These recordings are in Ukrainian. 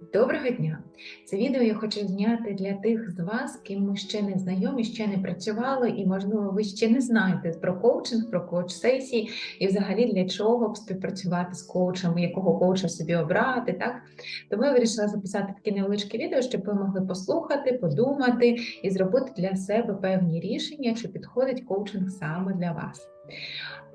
Доброго дня! Це відео я хочу зняти для тих з вас, ким ми ще не знайомі, ще не працювали, і, можливо, ви ще не знаєте про коучинг, про коуч-сесії і взагалі для чого б співпрацювати з коучем, якого коуча собі обрати. Так? Тому я вирішила записати таке невеличке відео, щоб ви могли послухати, подумати і зробити для себе певні рішення, чи підходить коучинг саме для вас.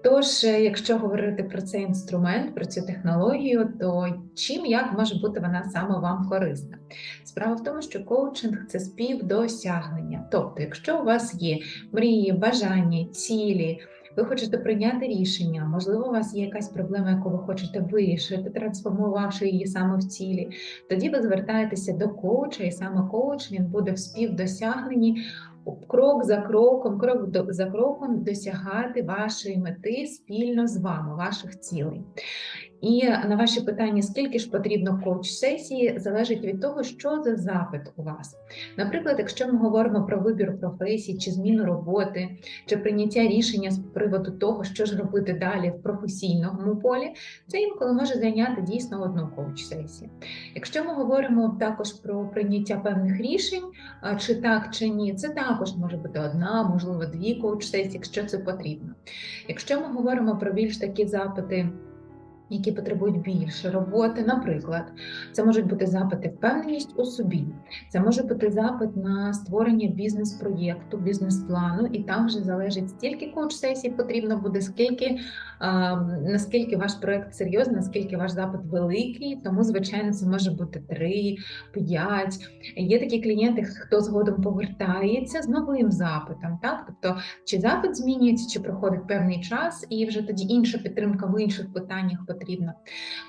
Тож, е, якщо говорити про цей інструмент, про цю технологію, то чим як може бути вона саме вам корисна? Справа в тому, що коучинг це співдосягнення. Тобто, якщо у вас є мрії, бажання, цілі, ви хочете прийняти рішення, можливо, у вас є якась проблема, яку ви хочете вирішити, трансформувавши її саме в цілі, тоді ви звертаєтеся до коуча, і саме коуч він буде в співдосягненні крок за кроком, крок за кроком досягати вашої мети спільно з вами, ваших цілей. І на ваші питання, скільки ж потрібно коуч-сесії, залежить від того, що за запит у вас. Наприклад, якщо ми говоримо про вибір професії чи зміну роботи, чи прийняття рішення з приводу того, що ж робити далі в професійному полі, це інколи може зайняти дійсно одну коуч-сесію. Якщо ми говоримо також про прийняття певних рішень, чи так, чи ні, це також може бути одна, можливо, дві коуч-сесії, якщо це потрібно. Якщо ми говоримо про більш такі запити, які потребують більше роботи, наприклад, це можуть бути запити впевненість у собі, це може бути запит на створення бізнес-проєкту, бізнес-плану, і там вже залежить стільки коуч-сесій потрібно буде, скільки а, наскільки ваш проєкт серйозний, наскільки ваш запит великий, тому звичайно це може бути 3, 5. Є такі клієнти, хто згодом повертається з новим запитом, так? Тобто чи запит змінюється, чи проходить певний час, і вже тоді інша підтримка в інших питаннях потрібна.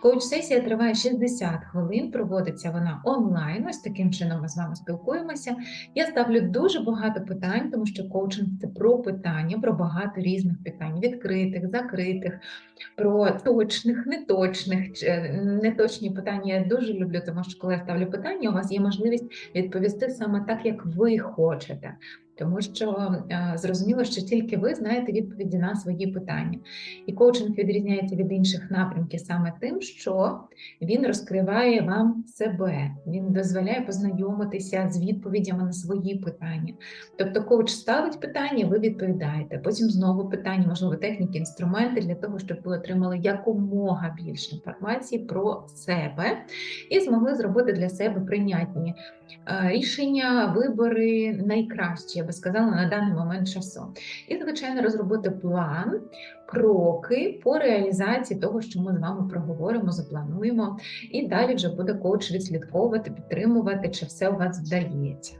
Коуч-сесія триває 60 хвилин, проводиться вона онлайн. Ось таким чином ми з вами спілкуємося. Я ставлю дуже багато питань, тому що коучинг це про питання, про багато різних питань: відкритих, закритих, про точних, неточних, е, неточні питання. Я дуже люблю, тому що коли я ставлю питання, у вас є можливість відповісти саме так, як ви хочете. Тому що е, зрозуміло, що тільки ви знаєте відповіді на свої питання. І коучинг відрізняється від інших напрямків саме тим, що він розкриває вам себе, він дозволяє познайомитися з відповідями на свої питання. Тобто, коуч ставить питання, ви відповідаєте. Потім знову питання, можливо, техніки, інструменти для того, щоб ви отримали якомога більше інформації про себе і змогли зробити для себе прийнятні е, рішення, вибори найкращі, я би сказала, на даний момент часу. І, звичайно, розробити план, кроки по реалізації того, що ми з вами проговоримо, заплануємо, і далі вже буде коуч відслідковувати, підтримувати, чи все у вас вдається.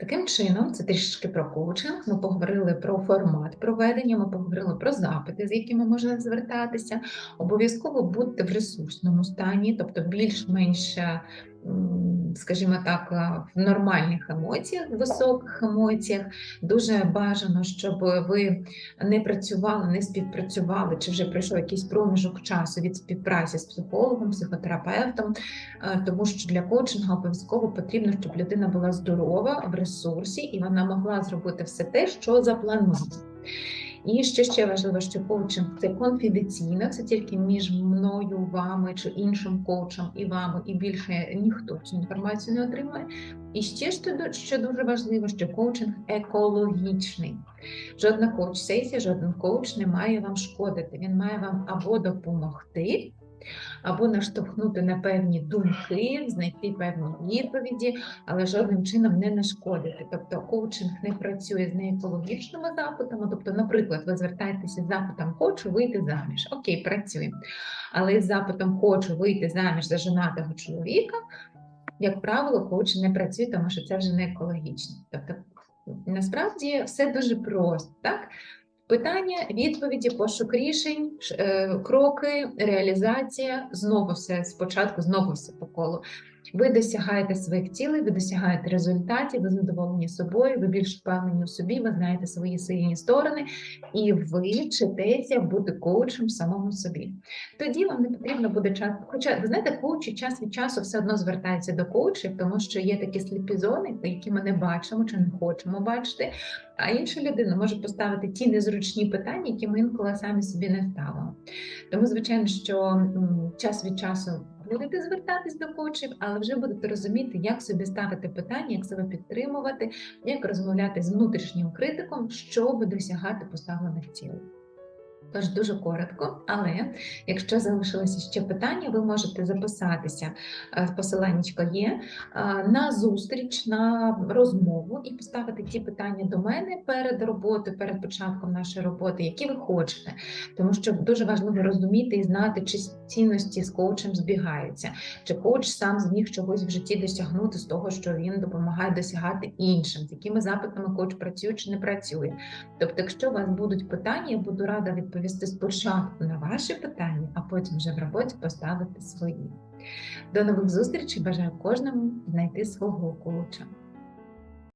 Таким чином, це трішечки про коучинг. Ми поговорили про формат проведення, ми поговорили про запити, з якими можна звертатися. Обов'язково будьте в ресурсному стані, тобто більш-менш, скажімо так, е, в нормальних емоціях, в високих емоціях. Дуже бажано, щоб ви не працювали, не співпрацювали, чи вже пройшов якийсь проміжок часу від співпраці з психологом, психотерапевтом, е, тому що для коучингу обов'язково потрібно, щоб людина була здорова в ресурсі і вона могла зробити все те, що заплановано. І ще ще важливо, що коучинг це конфіденційно, це тільки між мною, вами чи іншим коучем і вами, і більше ніхто цю інформацію не отримує. І ще що дуже важливо, що коучинг екологічний. Жодна коуч-сесія, жоден коуч не має вам шкодити. Він має вам або допомогти, або наштовхнути на певні думки, знайти певні відповіді, але жодним чином не нашкодити. Тобто коучинг не працює з неекологічними запитами. Тобто, наприклад, ви звертаєтеся з запитом Хочу вийти заміж. Окей, працюємо. Але з запитом Хочу вийти заміж за женатого чоловіка, як правило, коуч не працює, тому що це вже не екологічно. Тобто, насправді все дуже просто, так? Питання, відповіді, пошук рішень, е, кроки, реалізація. Знову все спочатку, знову все по колу. Ви досягаєте своїх цілей, ви досягаєте результатів, ви задоволені собою, ви більш впевнені у собі, ви знаєте свої сильні сторони, і ви вчитеся бути коучем самому собі. Тоді вам не потрібно буде час. Хоча ви знаєте, коучі час від часу все одно звертаються до коучів, тому що є такі сліпі зони, які ми не бачимо чи не хочемо бачити. А інша людина може поставити ті незручні питання, які ми інколи самі собі не ставимо. Тому, звичайно, що час від часу будете звертатись до коучів, але вже будете розуміти, як собі ставити питання, як себе підтримувати, як розмовляти з внутрішнім критиком, щоб досягати поставлених цілей. Тож дуже коротко, але якщо залишилося ще питання, ви можете записатися, е, посиланнячко є, е, на зустріч, на розмову і поставити ті питання до мене перед роботою, перед початком нашої роботи, які ви хочете. Тому що дуже важливо розуміти і знати, чи цінності з коучем збігаються, чи коуч сам зміг чогось в житті досягнути з того, що він допомагає досягати іншим, з якими запитами коуч працює чи не працює. Тобто, якщо у вас будуть питання, я буду рада відповісти спочатку на ваші питання, а потім вже в роботі поставити свої. До нових зустрічей! Бажаю кожному знайти свого коуча.